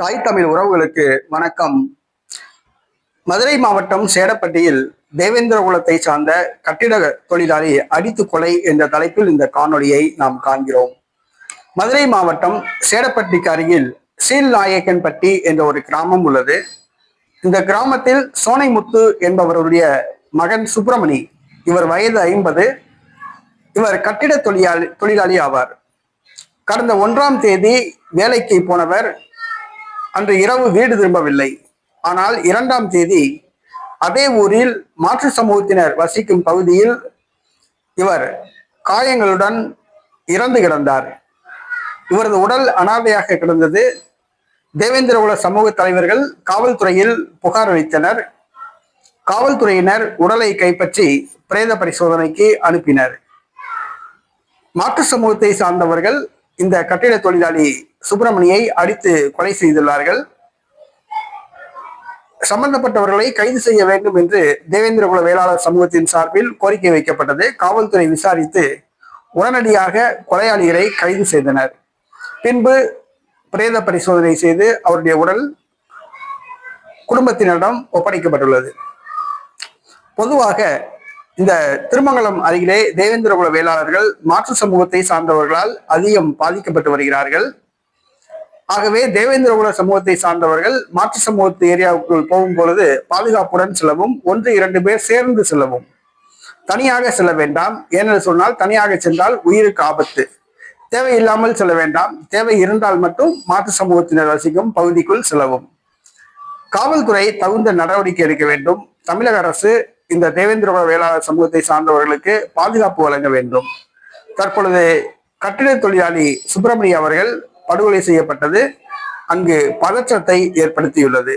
தாய் தமிழ் உறவுகளுக்கு வணக்கம். மதுரை மாவட்டம் சேடப்பட்டியில் தேவேந்திர குலத்தை சார்ந்த கட்டிட தொழிலாளி அடித்து கொலை என்ற தலைப்பில் இந்த காணொளியை நாம் காண்கிறோம். மதுரை மாவட்டம் சேடப்பட்டிக்கு அருகில் சீல்நாயக்கன்பட்டி என்ற ஒரு கிராமம் உள்ளது. இந்த கிராமத்தில் சோனைமுத்து என்பவருடைய மகன் சுப்பிரமணி இவர் வயது ஐம்பது இவர் கட்டிட தொழிலாளி தொழிலாளி ஆவார். கடந்த ஒன்றாம் தேதி வேலைக்கு போனவர் அன்று இரவு வீடு திரும்பவில்லை. ஆனால் இரண்டாம் தேதி அதே ஊரில் மாற்று சமூகத்தினர் வசிக்கும் பகுதியில் இவர் காயங்களுடன் இறந்து கிடந்தார். இவரது உடல் அனாதையாக கிடந்தது. தேவேந்திர உல சமூக தலைவர்கள் காவல்துறையில் புகார் அளித்தனர். காவல்துறையினர் உடலை கைப்பற்றி பிரேத பரிசோதனைக்கு அனுப்பினர். மாற்று சமூகத்தை சார்ந்தவர்கள் இந்த கட்டிட தொழிலாளி சுப்பிரமணியை அடித்து கொலை செய்துள்ளார்கள். சம்பந்தப்பட்டவர்களை கைது செய்ய வேண்டும் என்று தேவேந்திரகுல வேளாளர் சமூகத்தின் சார்பில் கோரிக்கை வைக்கப்பட்டது. காவல்துறை விசாரித்து உடனடியாக கொலையாளிகளை கைது செய்தனர். பின்பு பிரேத பரிசோதனை செய்து அவருடைய உடல் குடும்பத்தினரிடம் ஒப்படைக்கப்பட்டுள்ளது. பொதுவாக இந்த திருமங்கலம் அருகிலே தேவேந்திரகுல வேளாளர்கள் மாற்று சமூகத்தை சார்ந்தவர்களால் அதிகம் பாதிக்கப்பட்டு வருகிறார்கள். ஆகவே தேவேந்திரகுல சமூகத்தை சார்ந்தவர்கள் மாற்று சமூகத்து ஏரியாவுக்குள் போகும் பொழுது பாதுகாப்புடன் செல்லவும் ஒன்று இரண்டு பேர் சேர்ந்து செல்லவும். தனியாக செல்ல வேண்டாம். ஏனென்று சொன்னால் தனியாக சென்றால் உயிருக்கு ஆபத்து. தேவையில்லாமல் செல்ல வேண்டாம். தேவை இருந்தால் மட்டும் மாற்று சமூகத்தினர் வசிக்கும் பகுதிக்குள் செல்லவும். காவல்துறை தகுந்த நடவடிக்கை எடுக்க வேண்டும். தமிழக அரசு இந்த தேவேந்திரகுல வேளாளர் சமூகத்தை சார்ந்தவர்களுக்கு பாதுகாப்பு வழங்க வேண்டும். தற்பொழுது கட்டிட தொழிலாளி சுப்பிரமணிய அவர்கள் படுகொலை செய்யப்பட்டது. அங்கு பதற்றத்தை ஏற்படுத்தியுள்ளது.